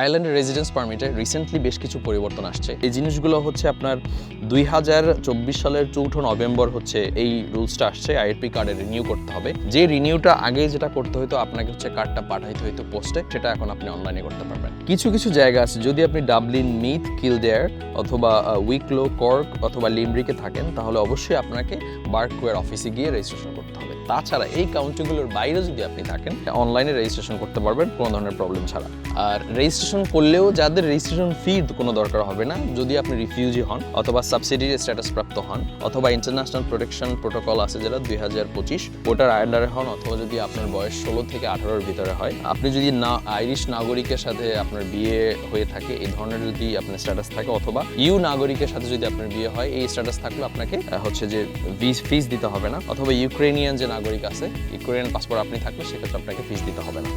আয়ারল্যান্ডের residence পারমিটে recently বেশ কিছু পরিবর্তন আসছে। এই জিনিসগুলো হচ্ছে আপনার দুই হাজার চব্বিশ সালের চৌঠা নভেম্বর হচ্ছে এই রুলসটা আসছে আইআরপি কার্ডে রিনিউ করতে হবে। যে রিনিউটা আগে যেটা করতে হতো আপনাকে হচ্ছে কার্ডটা পাঠাইতে হতো পোস্টে সেটা এখন আপনি অনলাইনে করতে পারবেন। কিছু কিছু জায়গা আছে, যদি আপনি ডাবলিন মিথ কিলডেয়ার অথবা উইকলো কর্ক অথবা লিমরিকে থাকেন, তাহলে অবশ্যই আপনাকে বার্কওয়ের অফিসে গিয়ে রেজিস্ট্রেশন করতে হবে। তাছাড়া এই কাউন্টিগুলোর বাইরে যদি আপনি থাকেন অনলাইনে রেজিস্ট্রেশন করতে পারবেন, কোনো ধরনের প্রবলেম ছাড়া। আর রেজিস্ট্রেশন করলেও যাদের রেজিস্ট্রেশন ফি কোনো দরকার হবে না, যদি আপনি রিফিউজি হন অথবা সাবসিডি স্ট্যাটাস প্রাপ্ত হন, অথবা ইন্টারন্যাশনাল প্রোটেকশন প্রোটোকল আছে যেটা দুই হাজার পঁচিশ, ওটার আন্ডারে হন অথবা যদি আপনার বয়স ষোলো থেকে আঠারোর ভিতরে হয়, আপনি যদি না আইরিশ নাগরিকের সাথে আপনার বিয়ে হয়ে থাকে এই ধরনের যদি আপনার স্ট্যাটাস থাকে অথবা ইউ নাগরিকের সাথে যদি আপনার বিয়ে হয়, এই স্ট্যাটাস থাকলে আপনাকে হচ্ছে যে ফিস দিতে হবে না, অথবা ইউক্রেনিয়ান যে নাগরিক আছে ইউক্রেনিয়ান পাসপোর্ট আপনি থাকলে সেক্ষেত্রে আপনাকে ফিস দিতে হবে না।